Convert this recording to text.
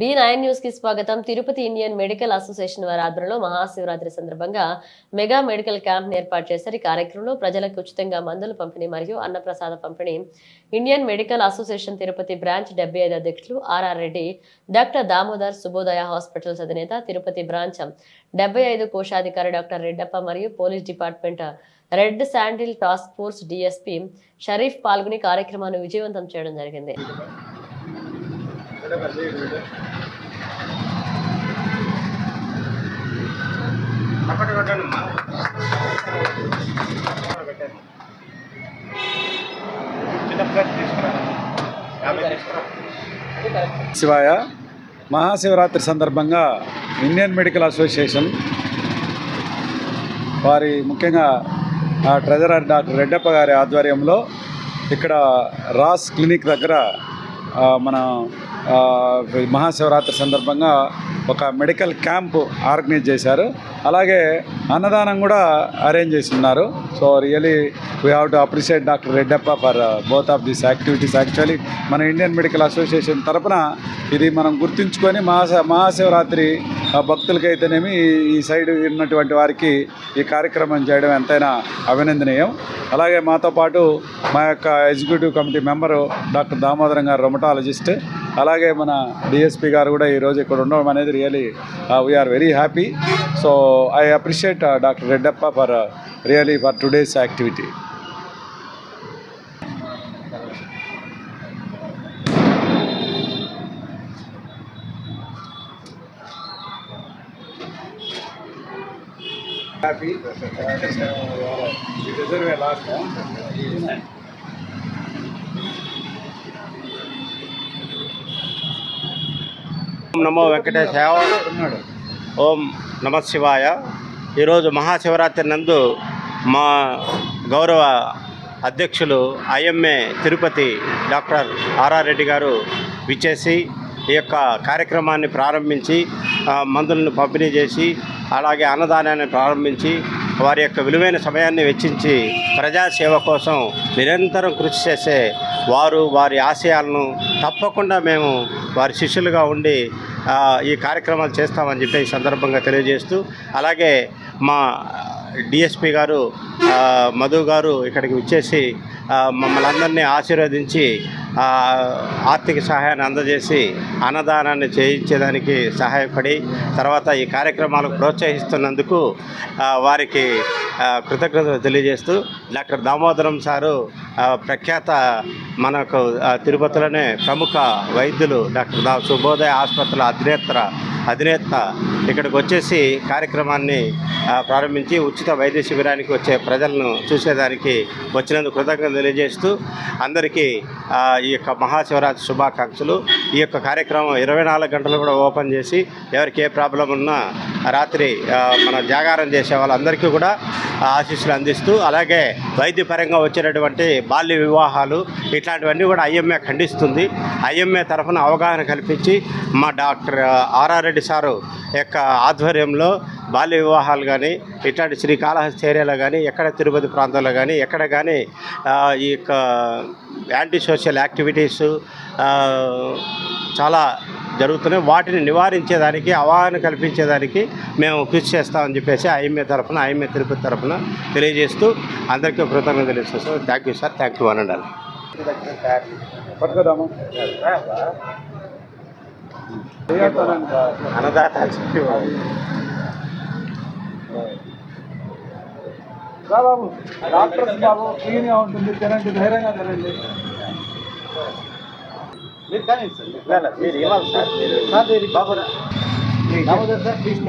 B nine న్యూస్కి స్వాగతం. Tirupati Indian medical association వారి ఆధ్వర్యంలో మహాశివరాత్రి సందర్భంగా మెగా మెడికల్ క్యాంప్ ఏర్పాటు చేశారు. ఈ కార్యక్రమంలో ప్రజలకు ఉచితంగా మందులు పంపిణీ మరియు అన్నప్రసాద పంపిణీ. Indian medical association Tirupati branch డెబ్బై ఐదు అధ్యక్షులు RR Reddy doctor Damodar Subodaya hospitals అధినేత తిరుపతి బ్రాంచ్ డెబ్బై ఐదు కోశాధికారి డాక్టర్ రెడ్డప్ప మరియు police department red sandal task force DSP Sharif పాల్గొని కార్యక్రమాన్ని విజయవంతం చేయడం జరిగింది. చప్పటి కొట్టండి శివాయ మహాశివరాత్రి సందర్భంగా ఇండియన్ మెడికల్ అసోసియేషన్ వారి ముఖ్యంగా ఆ ట్రెజరర్ డాక్టర్ రెడ్డప్ప గారి ఆధ్వర్యంలో ఇక్కడ రాస్ క్లినిక్ దగ్గర మన మహాశివరాత్రి సందర్భంగా ఒక మెడికల్ క్యాంప్ ఆర్గనైజ్ చేశారు. అలాగే అన్నదానం కూడా అరేంజ్ చేసి ఉన్నారు. So really we have to appreciate doctor Reddappa for both of this activities. Actually మన ఇండియన్ మెడికల్ అసోసియేషన్ తరపున ఇది మనం గుర్తుంచుకొని మహాశ మహాశివరాత్రి భక్తులకైతేనేమి ఈ- ఈ సైడ్ ఉన్నటువంటి వారికి ఈ కార్యక్రమం చేయడం ఎంతైనా అభినందనీయం. అలాగే మాతో పాటు మా యొక్క executive committee member doctor Damodaram గారు రొమటాలజిస్ట్. అలాగే మన డిఎస్పి గారు కూడా ఈరోజు ఇక్కడ ఉండడం అనేది really we are very happy so I appreciate doctor Reddappa for really for today's activity happy last నమో వెంకటేశాయ. ఓం నమ శివాయ. ఈరోజు మహాశివరాత్రి నందు మా గౌరవ అధ్యక్షులు IMA Tirupati doctor R R Reddy గారు విచ్చేసి ఈ యొక్క కార్యక్రమాన్ని ప్రారంభించి మందులను పంపిణీ చేసి అలాగే అన్నదానాన్ని ప్రారంభించి వారి యొక్క విలువైన సమయాన్ని వెచ్చించి ప్రజాసేవ కోసం నిరంతరం కృషి చేసే వారు వారి ఆశయాలను తప్పకుండా మేము వారి శిష్యులుగా ఉండి ఈ కార్యక్రమాలు చేస్తామని చెప్పి ఈ సందర్భంగా తెలియజేస్తూ అలాగే మా డిఎస్పి గారు మధు గారు ఇక్కడికి వచ్చేసి మమ్మల్ని అందరినీ ఆశీర్వదించి ఆర్థిక సహాయాన్ని అందజేసి అన్నదానాన్ని చేయించేదానికి సహాయపడి తర్వాత ఈ కార్యక్రమాలకు ప్రోత్సహిస్తున్నందుకు వారికి కృతజ్ఞతలు తెలియజేస్తూ డాక్టర్ దామోదరం సారు ప్రఖ్యాత మనకు తిరుపతిలోనే ప్రముఖ వైద్యులు డాక్టర్ దా శుభోదయ ఆసుపత్రుల అధినేత్ర అధినేత ఇక్కడికి వచ్చేసి కార్యక్రమాన్ని ప్రారంభించి ఉచిత వైద్య శిబిరానికి వచ్చే ప్రజలను చూసేదానికి వచ్చినందుకు కృతజ్ఞతలు తెలియజేస్తూ అందరికీ ఈ యొక్క మహాశివరాత్రి శుభాకాంక్షలు. ఈ యొక్క కార్యక్రమం ఇరవై నాలుగు గంటలు కూడా ఓపెన్ చేసి ఎవరికి ఏ ప్రాబ్లం ఉన్నా రాత్రి మన జాగారం చేసే వాళ్ళందరికీ కూడా ఆశీస్సులు అందిస్తూ అలాగే వైద్యపరంగా వచ్చినటువంటి బాల్య వివాహాలు ఇట్లాంటివన్నీ కూడా ఐఎంఏ ఖండిస్తుంది. ఐఎంఏ తరఫున అవగాహన కల్పించి మా డాక్టర్ ఆర్ఆర్ రెడ్డి సారు యొక్క ఆధ్వర్యంలో బాల్య వివాహాలు కానీ ఇట్లాంటి శ్రీకాళహస్తి ఏరియాలో కానీ ఎక్కడ తిరుపతి ప్రాంతంలో కానీ ఎక్కడ కానీ ఈ యొక్క యాంటీ సోషల్ యాక్టివిటీస్ చాలా జరుగుతున్నాయి. వాటిని నివారించేదానికి అవగాహన కల్పించేదానికి మేము కృషి చేస్తామని చెప్పేసి ఐఎంఏ తరఫున ఐఎంఏ తిరుపతి తరఫున తెలియజేస్తూ అందరికీ కృతజ్ఞతలు తెలియజేస్తాం thank you sir thank you అనండి అన్నదాత బాబు డాక్టర్స్ బాబు క్లీన్గా ఉంటుంది తినండి ధైర్యంగా తినండి మీరు కానీ సార్ మీరు ఇవ్వాలి సార్. Babu sir. ప్లీజ్